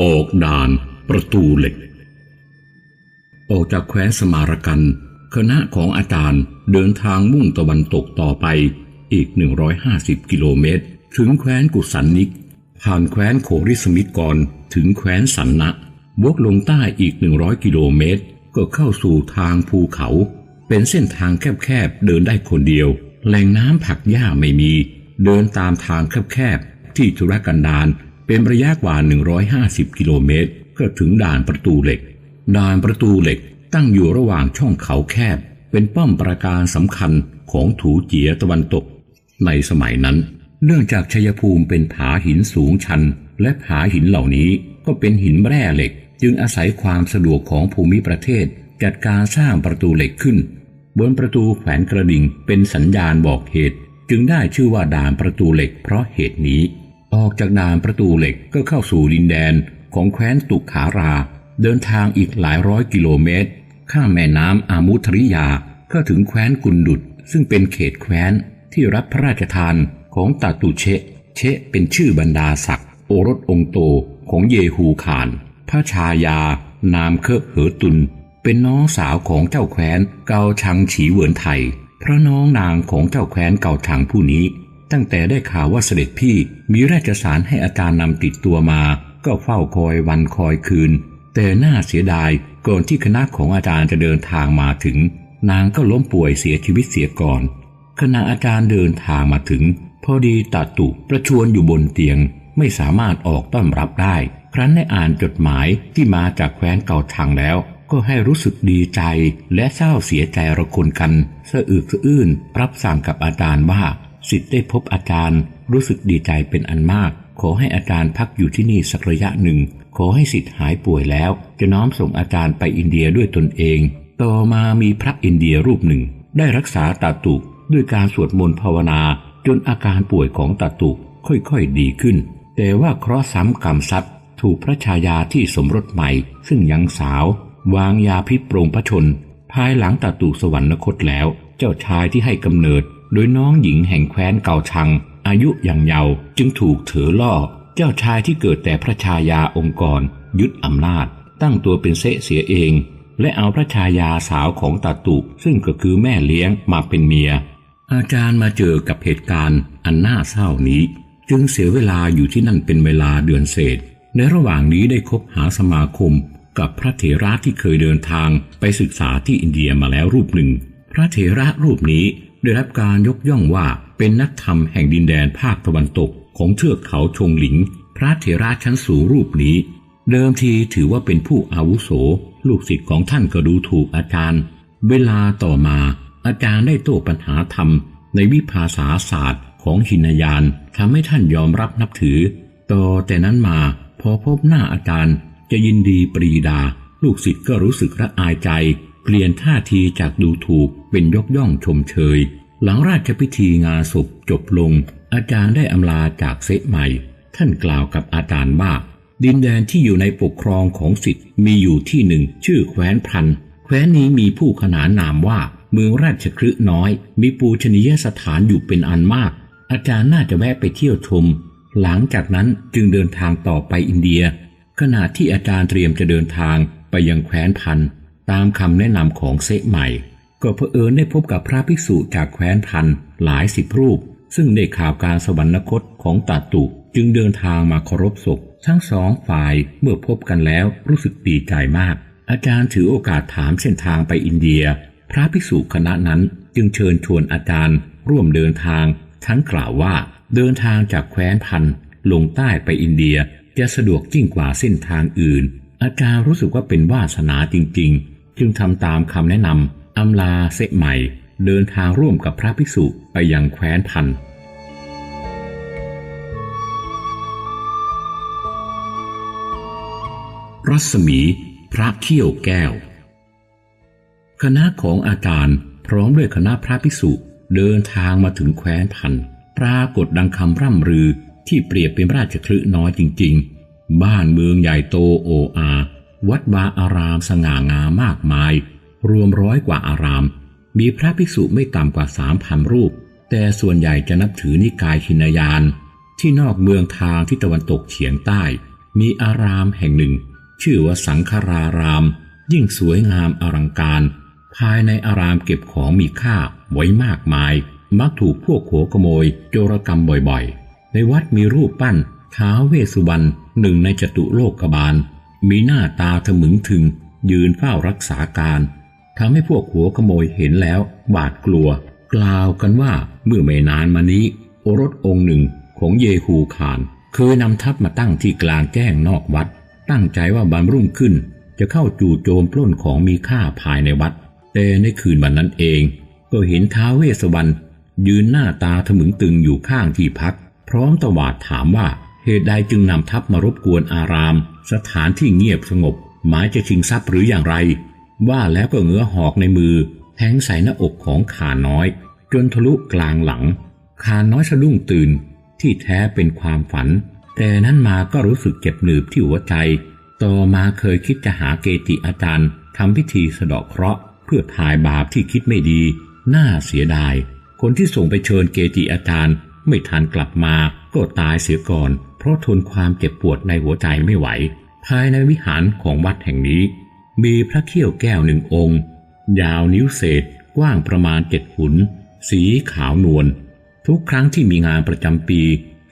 ออกด่านประตูเหล็ก ออกจากแคว้นสมารกันคณะของอาจารย์เดินทางมุ่งตะวันตกต่อไปอีก 150 กิโลเมตร ถึงแคว้นกุสันนิก ผ่านแคว้นโคริสมิกก่อนถึงแคว้นสันนะวกลงใต้อีก 100 กิโลเมตร ก็เข้าสู่ทางภูเขา เป็นเส้นทางแคบๆเดินได้คนเดียว แหล่งน้ำผักหญ้าไม่มี เดินตามทางแคบๆที่ธุรกันดาร เป็นระยะกว่า 150 กิโลเมตรก็ถึงด่านประตูเหล็ก ด่านประตูเหล็กตั้งอยู่ระหว่างช่องเขาแคบ เป็นป้อมปราการสำคัญของถูเจียตะวันตก ในสมัยนั้น เนื่องจากชัยภูมิเป็นผาหินสูงชัน และผาหินเหล่านี้ก็เป็นหินแร่เหล็ก จึงอาศัยความสะดวกของภูมิประเทศ จัดการสร้างประตูเหล็กขึ้น บนประตูแขวนกระดิ่งเป็นสัญญาณบอกเหตุ จึงได้ชื่อว่าด่านประตูเหล็กเพราะเหตุนี้ ออกจากด่านประตูเหล็กก็เข้าสู่ดินแดนของแคว้นตุขารา เดินทางอีกหลายร้อยกิโลเมตร ข้ามแม่น้ำอามุทริยาก็ถึงแคว้นกุนดุด ซึ่งเป็นเขตแคว้นที่รับพระราชทานของตาตุเชะ เชะเป็นชื่อบรรดาศักดิ์โอรสองโตของเยฮูขาน พระชายา นามเคอะเหอตุน เป็นน้องสาวของเจ้าแคว้นเกาชังฉีเวินไทย พระน้องนางของเจ้าแคว้นเกาชังผู้นี้ ตั้งแต่ได้ข่าวว่าเสด็จพี่มีราชสารให้อาจารย์นำติดตัวมา ก็เฝ้าคอยวันคอยคืน แต่น่าเสียดายก่อนที่คณะของอาจารย์จะเดินทางมาถึง นางก็ล้มป่วยเสียชีวิตเสียก่อน ขณะอาจารย์เดินทางมาถึง พอดีตาตุประชวนอยู่บนเตียง ไม่สามารถออกต้อนรับได้ ครั้นได้อ่านจดหมายที่มาจากแคว้นเก่าทางแล้ว ก็ให้รู้สึกดีใจและเศร้าเสียใจระคนกันสะอึกสะอื้นรับสั่งกับอาจารย์ว่า สิทธิ์ได้พบอาจารย์ รู้สึกดีใจเป็นอันมาก ขอให้อาจารย์พักอยู่ที่นี่สักระยะหนึ่ง ขอให้สิทธิ์หายป่วยแล้ว จะน้อมส่งอาจารย์ไปอินเดียด้วยตนเอง ต่อมามีพระอินเดียรูปหนึ่ง ได้รักษาตาตุกด้วยการสวดมนต์ภาวนา จนอาการป่วยของตาตุกค่อยๆดีขึ้น แต่ว่าเคราะห์ซ้ำกรรมซัดถูกพระชายาที่สมรสใหม่ ซึ่งยังสาว วางยาพิษโปรงพระชน ภายหลังตาตุสวรรคตแล้ว เจ้าชายที่ให้กำเนิด โดยน้องหญิงแห่งแคว้นเกาชัง อายุยังเยาว์จึงถูกเถอล่อ เจ้าชายที่เกิดแต่พระชายาองค์กร ยึดอำนาจ ตั้งตัวเป็นเสเสียเอง และเอาพระชายาสาวของตาตุซึ่งก็คือแม่เลี้ยงมาเป็นเมีย อาจารย์มาเจอกับเหตุการณ์อันน่าเศร้านี้ จึงเสียเวลาอยู่ที่นั่นเป็นเวลาเดือนเศษ ในระหว่างนี้ได้คบหาสมาคมกับพระเถระที่เคยเดินทางไปศึกษาที่อินเดียมาแล้วรูปหนึ่ง พระเถระรูปนี้ ได้รับการยกย่องว่าเป็นนักธรรมแห่งดินแดนภาคตะวันตกของเทือกเขาชงหลิง พระเถระชั้นสูงรูปนี้ เดิมทีถือว่าเป็นผู้อาวุโส ลูกศิษย์ของท่านก็ดูถูกอาจารย์ เวลาต่อมาอาจารย์ได้โต้ปัญหาธรรม ในวิภาษาศาสตร์ของหินยานทำให้ท่านยอมรับนับถือ ต่อแต่นั้นมาพอพบหน้าอาจารย์จะยินดีปรีดา ลูกศิษย์ก็รู้สึกระอายใจ เปลี่ยนท่าทีจากดูถูกเป็นยกย่องชมเชย หลังราชพิธีงานศพจบลง อาจารย์ได้อำลาจากเซใหม่ ท่านกล่าวกับอาจารย์ว่าดินแดนที่อยู่ในปกครองของสิทธิ์มีอยู่ที่หนึ่ง ชื่อแคว้นพันแคว้นนี้มีผู้ขนานนามว่า เมืองราชคฤห์น้อย มีปูชนียสถานอยู่เป็นอันมาก อาจารย์น่าจะแวะไปเที่ยวชม หลังจากนั้นจึงเดินทางต่อไปอินเดีย ขณะที่อาจารย์เตรียมจะเดินทางไปยังแคว้นพัน ตามคำแนะนำของเซใหม่ ก็เผอิญได้พบกับพระภิกษุจากแคว้นพันหลายสิบรูป ซึ่งได้ข่าวการสวรรคตของตาตุจึงเดินทางมาเคารพศพ ทั้งสองฝ่ายเมื่อพบกันแล้วรู้สึกดีใจมาก อาจารย์ถือโอกาสถามเส้นทางไปอินเดีย พระภิกษุคณะนั้นจึงเชิญชวนอาจารย์ ร่วมเดินทาง ทั้งกล่าวว่าเดินทางจากแคว้นพันลงใต้ไปอินเดียจะสะดวกยิ่งกว่าเส้นทางอื่น อาจารย์รู้สึกว่าเป็นวาสนาจริงๆ จึงทำตามคำแนะนำอำลาเสะใหม่ เดินทางร่วมกับพระภิกษุไปยังแคว้นพันรัศมี พระเขี้ยวแก้ว คณะของอาจารย์พร้อมด้วยคณะพระภิกษุเดินทางมาถึงแคว้นพันปรากฏดังคำร่ำรือที่เปรียบเป็นราชคลึน้อยจริง ๆ บ้านเมืองใหญ่โตโออา วัดวาอารามสง่างามมากมาย รวมร้อยกว่าอาราม มีพระภิกษุไม่ต่ำกว่าสามพันรูป แต่ส่วนใหญ่จะนับถือนิกายชินยาน ที่นอกเมืองทางที่ตะวันตกเฉียงใต้ มีอารามแห่งหนึ่ง ชื่อว่าสังฆราราม ยิ่งสวยงามอลังการ ภายในอารามเก็บของมีค่าไว้มากมาย มักถูกพวกหัวขโมย โจรกรรมบ่อยๆ ในวัดมีรูปปั้นท้าเวสุวรรณหนึ่งในจตุโลกบาล มีหน้าตาทะมึงถึง ยืนเฝ้ารักษาการทำให้พวกหัวขโมยเห็นแล้วบาดกลัว กล่าวกันว่าเมื่อไม่นานมานี้ โอรสองค์หนึ่งของเยฮูคานเคยนำทัพมาตั้งที่กลางแจ้งนอกวัด ตั้งใจว่าบันรุ่งขึ้น จะเข้าจู่โจมปล้นของมีค่าภายในวัด แต่ในคืนวันนั้นเอง ก็เห็นท้าวเวสวรรณยืนหน้าตาทะมึงตึงอยู่ข้างที่พัก พร้อมตวาดถามว่า เหตุใดจึงนำทัพมารบกวนอาราม สถานที่เงียบสงบ หมายจะชิงทรัพย์หรืออย่างไร ว่าแล้วก็เงื้อหอกในมือแทงใส่หน้าอกของขาน้อย จนทะลุกลางหลัง ขาน้อยสะดุ้งตื่นที่แท้เป็นความฝัน แต่นั้นมาก็รู้สึกเจ็บหนืบที่หัวใจ ต่อมาเคยคิดจะหาเกจิอาจารย์ทำพิธีสะเดาะเคราะห์เพื่อทายบาปที่คิดไม่ดี น่าเสียดาย คนที่ส่งไปเชิญเกจิอาจารย์ ไม่ทันกลับมาก็ตายเสียก่อน เพราะทนความเจ็บปวดในหัวใจไม่ไหว ภายในวิหารของวัดแห่งนี้ มีพระเขี้ยวแก้วหนึ่งองค์ ยาวนิ้วเศษ กว้างประมาณเจ็ดหุน สีขาวนวลทุกครั้งที่มีงานประจำปี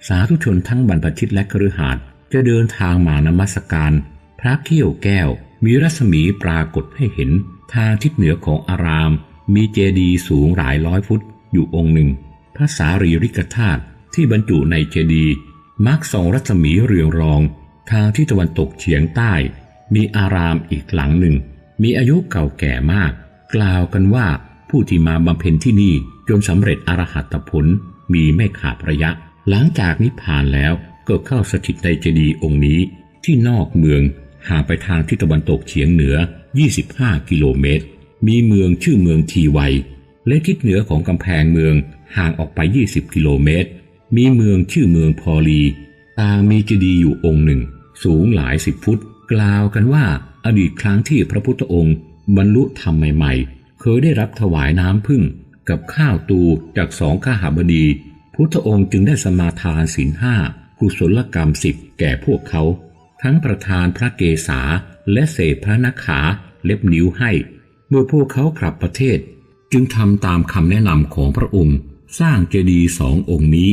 สาธุชนทั้งบรรพชิตและคฤหัสถ์จะเดินทางมานมัสการ พระเขี้ยวแก้ว มีรัศมีปรากฏให้เห็น ทางทิศเหนือของอาราม มีเจดีย์สูงหลายร้อยฟุตอยู่องค์หนึ่ง พระสารีริกธาตุที่บรรจุในเจดีย์มักส่องรัศมีเรืองรอง ทางที่ตะวันตกเฉียงใต้ มีอารามอีกหลังหนึ่ง มีอายุเก่าแก่มาก กล่าวกันว่าผู้ที่มาบำเพ็ญที่นี่จนสำเร็จอรหัตผลมีไม่ขาดระยะ หลังจากนิพพานแล้วก็เข้าสถิตในเจดีย์องค์นี้ ที่นอกเมืองห่างไปทางทิศตะวันตกเฉียงเหนือ 25 กิโลเมตร มีเมืองชื่อเมืองทีไว และทิศเหนือของกำแพงเมืองห่างออกไป 20 กิโลเมตร มีเมืองชื่อเมืองพอลี ต่างมีเจดีย์อยู่องค์หนึ่ง สูงหลายสิบฟุต กล่าวกันว่าอดีตครั้งที่พระพุทธองค์ บรรลุธรรมใหม่ ๆ เคยได้รับถวายน้ำพึ่งกับข้าวตูจากสองข้าหาบดี พุทธองค์จึงได้สมาทานศีลห้ากุศลกรรมสิบแก่พวกเขา ทั้งประธานพระเกศาและเศษพระนักขาเล็บนิ้วให้ เมื่อพวกเขากลับประเทศ จึงทำตามคำแนะนำของพระองค์สร้างเจดีย์สององค์นี้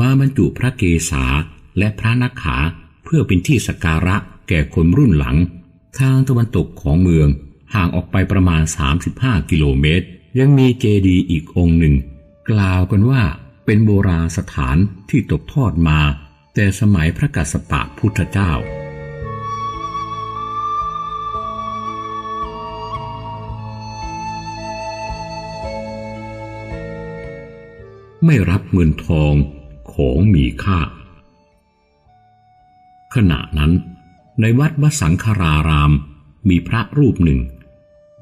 มาบรรจุพระเกศาและพระนักขาเพื่อเป็นที่สักการะแก่คนรุ่นหลัง ทางตะวันตกของเมืองห่างออกไปประมาณ 35 กิโลเมตร ยังมีเจดีย์อีกองค์หนึ่ง กล่าวกันว่าเป็นโบราณสถานที่ตกทอดมา แต่สมัยพระกัสสปะพุทธเจ้า ไม่รับเงินทองของมีค่า ขณะนั้น ในวัดวสังคารารามมีพระรูปหนึ่ง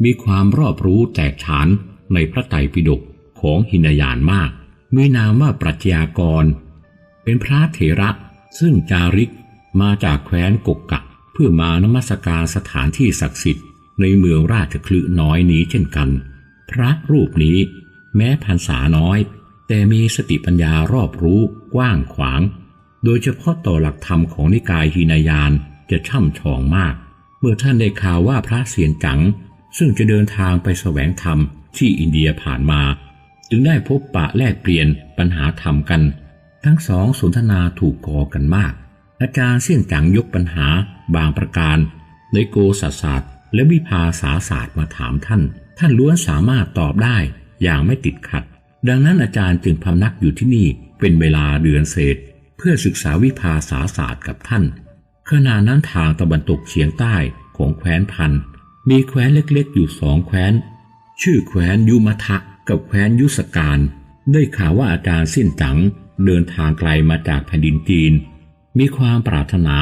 มีความรอบรู้แตกฉานในพระไตรปิฎกของหินยานมาก มีนามว่าปรัชญากร เป็นพระเถระซึ่งจาริกมาจากแคว้นกกกะเพื่อมานมัสการสถานที่ศักดิ์สิทธิ์ในเมืองราชคลึน้อยนี้เช่นกัน พระรูปนี้แม้พรรษาน้อย แต่มีสติปัญญารอบรู้กว้างขวาง โดยเฉพาะต่อหลักธรรมของนิกายฮีนายานจะช่ำชองมาก เมื่อท่านได้ข่าวว่าพระเสียนจัง ซึ่งจะเดินทางไปแสวงธรรมที่อินเดียผ่านมา จึงได้พบปะแลกเปลี่ยนปัญหาธรรมกัน ทั้งสองสนทนาถูกคอกันมาก อาจารย์เสี่ยนจังยกปัญหาบางประการ ในโกศาสตร์และวิภาษาศาสตร์มาถามท่าน ท่านล้วนสามารถตอบได้อย่างไม่ติดขัด ดังนั้นอาจารย์จึงพำนักอยู่ที่นี่เป็นเวลาเดือนเศษ เพื่อศึกษาวิภาษาศาสตร์กับท่าน ขณะนั้นทางตะวันตกเฉียงใต้ของแคว้นพัน มีแคว้นเล็กๆ อยู่สองแคว้น ชื่อแคว้นยุมทะกับแคว้นยุสการ ได้ข่าวว่าอาจารย์สิ้นจังเดินทางไกลมาจากแผ่นดินจีน มีความปรารถนา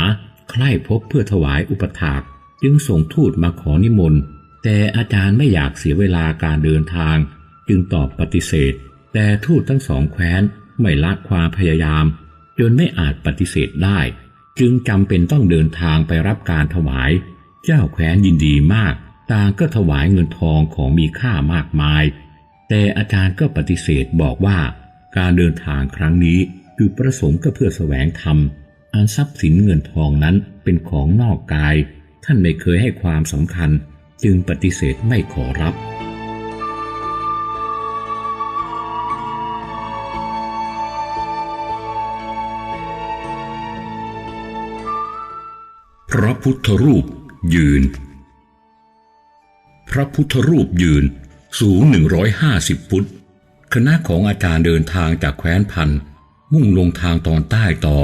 ใคร่พบเพื่อถวายอุปถากจึงส่งทูตมาขอนิมนต์ แต่อาจารย์ไม่อยากเสียเวลาการเดินทาง จึงตอบปฏิเสธ แต่ทูตทั้งสองแคว้นไม่ละความพยายาม จนไม่อาจปฏิเสธได้ จึงจำเป็นต้องเดินทางไปรับการถวาย เจ้าแคว้นยินดีมาก ต่างก็ถวายเงินทองของมีค่ามากมาย แต่อาจารย์ก็ปฏิเสธบอกว่า การเดินทางครั้งนี้จุดประสงค์ก็เพื่อแสวงธรรมอันทรัพย์สินเงินทองนั้นเป็นของนอกกาย ท่านไม่เคยให้ความสำคัญ จึงปฏิเสธไม่ขอรับ พระพุทธรูปยืน พระพุทธรูปยืนสูง 150 ฟุต คณะของอาจารย์เดินทางจากแคว้นพัน มุ่งลงทางตอนใต้ต่อ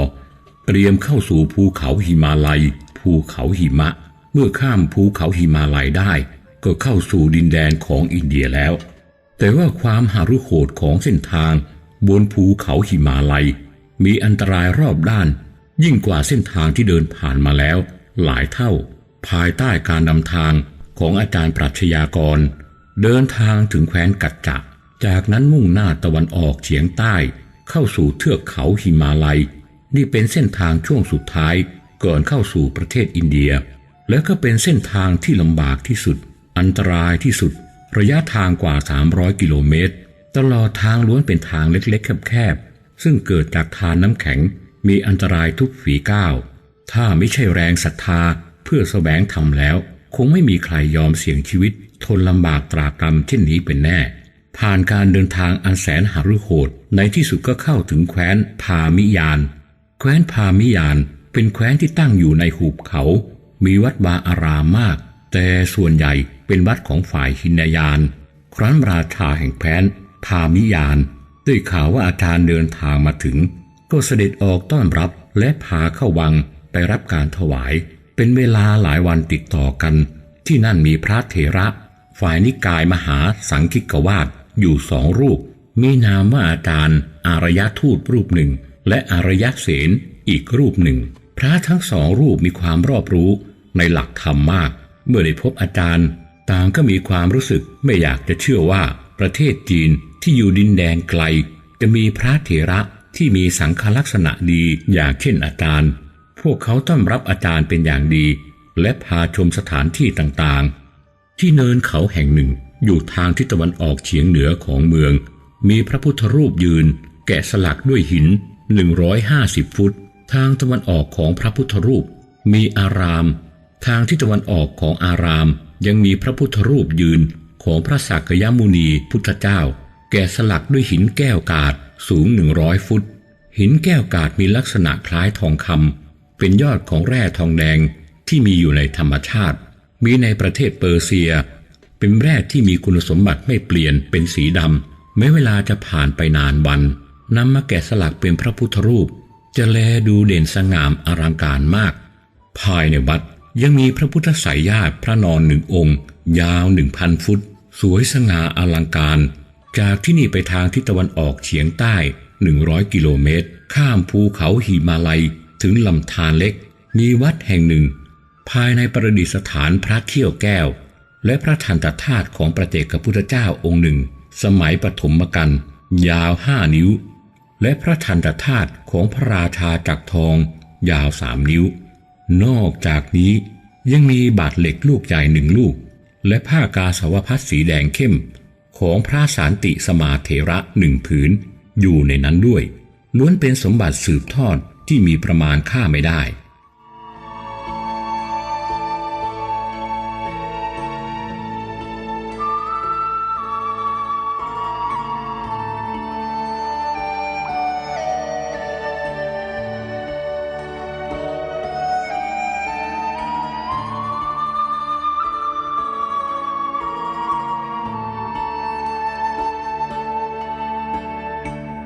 เตรียมเข้าสู่ภูเขาหิมาลัย ภูเขาหิมะ เมื่อข้ามภูเขาหิมาลัยได้ ก็เข้าสู่ดินแดนของอินเดียแล้ว แต่ว่าความหารุโหดของเส้นทาง บนภูเขาหิมาลัย มีอันตรายรอบด้าน ยิ่งกว่าเส้นทางที่เดินผ่านมาแล้ว หลายเท่า ภายใต้การนำทางของอาจารย์ปรัชญากร เดินทางถึงแคว้นกัจจะจากนั้นมุ่งหน้าตะวันออกเฉียงใต้ เข้าสู่เทือกเขาหิมาลัย นี่เป็นเส้นทางช่วงสุดท้ายก่อนเข้าสู่ประเทศอินเดีย และก็เป็นเส้นทางที่ลำบากที่สุด อันตรายที่สุด ระยะทางกว่า 300 กิโลเมตร ตลอดทางล้วนเป็นทางเล็กๆแคบๆซึ่งเกิดจากทานน้ำแข็ง มีอันตรายทุกฝีก้าว ถ้าไม่ใช่แรงศรัทธาเพื่อแสวงธรรมแล้ว คงไม่มีใครยอมเสี่ยงชีวิต ทนลำบากตรากตรำเช่นนี้เป็นแน่ ผ่านการเดินทางอันแสนหฤโหดในที่สุดก็เข้าถึงแคว้นพามิยาน แคว้นพามิยานเป็นแคว้นที่ตั้งอยู่ในหุบเขา มีวัดวาอารามมาก แต่ส่วนใหญ่เป็นวัดของฝ่ายหินยาน ครั้นราชาแห่งแคว้นพามิยานได้ข่าวว่าอาจารย์เดินทางมาถึง ก็เสด็จออกต้อนรับและพาเข้าวังไปรับการถวาย เป็นเวลาหลายวันติดต่อกัน ที่นั่นมีพระเถระ ฝ่ายนิกายมหาสังคิกวาสอยู่สองรูป มีนามว่าอาจารย์ อารยทูตรูปหนึ่ง และอารยเสนอีกรูปหนึ่ง พระทั้งสองรูปมีความรอบรู้ในหลักธรรมมาก เมื่อได้พบอาจารย์ ต่างก็มีความรู้สึกไม่อยากจะเชื่อว่าประเทศจีนที่อยู่ดินแดนไกล จะมีพระเถระ ที่มีสังฆลักษณะดีอย่างเช่นอาจารย์ พวกเขาต้อนรับอาจารย์เป็นอย่างดี และพาชมสถานที่ต่างๆ ที่เนินเขาแห่งหนึ่งอยู่ทางทิศตะวันออกเฉียงเหนือของเมือง มีพระพุทธรูปยืน แกะสลักด้วยหิน 150 ฟุต ทางตะวันออกของพระพุทธรูป มีอาราม ทางทิศตะวันออกของอาราม ยังมีพระพุทธรูปยืนของพระสักยมุนีพุทธเจ้า แกะสลักด้วยหินแก้วกาด สูง 100 ฟุต หินแก้วกาดมีลักษณะคล้ายทองคำเป็นยอดของแร่ทองแดงที่มีอยู่ในธรรมชาติ มีในประเทศเปอร์เซีย เป็นแร่ที่มีคุณสมบัติไม่เปลี่ยนเป็นสีดำแม้เวลาจะผ่านไปนานวันนำมาแกะสลักเป็นพระพุทธรูป จะแลดูเด่นสง่ามอลังการมาก ภายในวัดยังมีพระพุทธสายญาติพระนอนหนึ่งองค์ ยาวหนึ่งพันฟุต สวยสง่าอลังการ จากที่นี่ไปทางทิศตะวันออกเฉียงใต้ 100 กิโลเมตร ข้ามภูเขาหิมาลัยถึงลำธารเล็ก มีวัดแห่งหนึ่ง ภายในประดิษฐานพระเขี้ยวแก้ว และพระทันตธาตุของประเจกพุทธเจ้าองค์หนึ่ง สมัยปฐมกาลยาวห้านิ้ว และพระทันตธาตุของพระราชาจักรทอง ยาวสามนิ้ว นอกจากนี้ยังมีบาดเหล็กลูกใหญ่หนึ่งลูก และผ้ากาสาวพัดสีแดงเข้ม ของพระสารติสมาเถระหนึ่งผืน อยู่ในนั้นด้วยล้วนเป็นสมบัติสืบทอดที่มีประมาณค่าไม่ได้